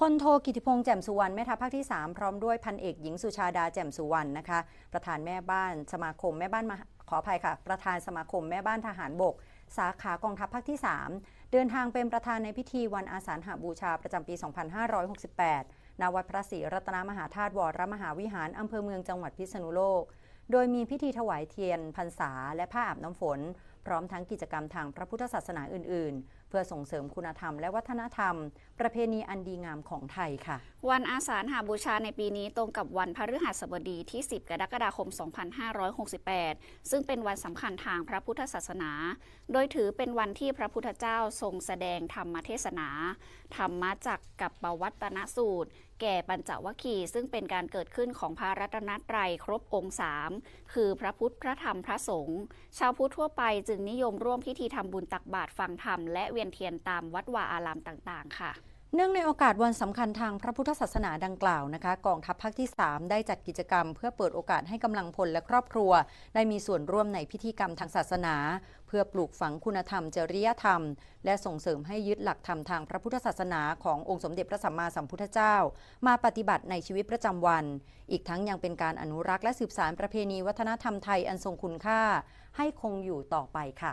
พลโทกิติพงษ์แจ่มสุวรรณแม่ทัพภาคที่ 3 พร้อมด้วยพันเอกหญิงสุชาดาแจ่มสุวรรณนะคะ ประธานแม่บ้านสมาคมแม่บ้านมาขออภัยค่ะ ประธานสมาคมแม่บ้านทหารบก สาขากองทัพภาคที่ 3 เดินทางเป็นประธานในพิธีวันอาสาฬหบูชาประจำปี 2568 ณ วัดพระศรีรัตนมหาธาตุวรมหาวิหารอำเภอเมืองจังหวัดพิษณุโลก โดยมีพิธีถวายเทียนพรรษาและผ้าอาบน้ำฝน พร้อมทั้งกิจกรรมทางพระพุทธศาสนาอื่น ๆ พื่อส่งเสริมคุณธรรมและวัฒนธรรม ประเพณีอันดีงามของไทยค่ะ วันอาสาฬหาบูชาในปีนี้ตรงกับวันพฤหัสบดีที่ 10 กรกฎาคม 2568 ซึ่งเป็นวันสำคัญทางพระพุทธศาสนา โดยถือเป็นวันที่พระพุทธเจ้าทรงแสดงธรรมเทศนา ธรรมจักกับปวัตนสูตร แก่ปัญจวัคคีย์ซึ่งเป็นการเกิดขึ้นของพระรัตนตรัยครบองค์สามคือพระพุทธพระธรรมพระสงฆ์ชาวพุทธทั่วไปจึงนิยมร่วมพิธีทำบุญตักบาตรฟังธรรมและเวียนเทียนตามวัดวาอารามต่างๆ ค่ะเนื่องในโอกาสวันสำคัญทางพระพุทธศาสนาดังกล่าวนะคะกองทัพภาคที่ 3 ได้จัดกิจกรรม เพื่อเปิดโอกาสให้กำลังพลและครอบครัว ได้มีส่วนร่วมในพิธีกรรมทางศาสนา เพื่อปลูกฝังคุณธรรมจริยธรรม และส่งเสริมให้ยึดหลักธรรมทางพระพุทธศาสนาขององค์สมเด็จพระสัมมาสัมพุทธเจ้า มาปฏิบัติในชีวิตประจำวัน อีกทั้งยังเป็นการอนุรักษ์และสืบสานประเพณีวัฒนธรรมไทยอันทรงคุณค่า ให้คงอยู่ต่อไปค่ะ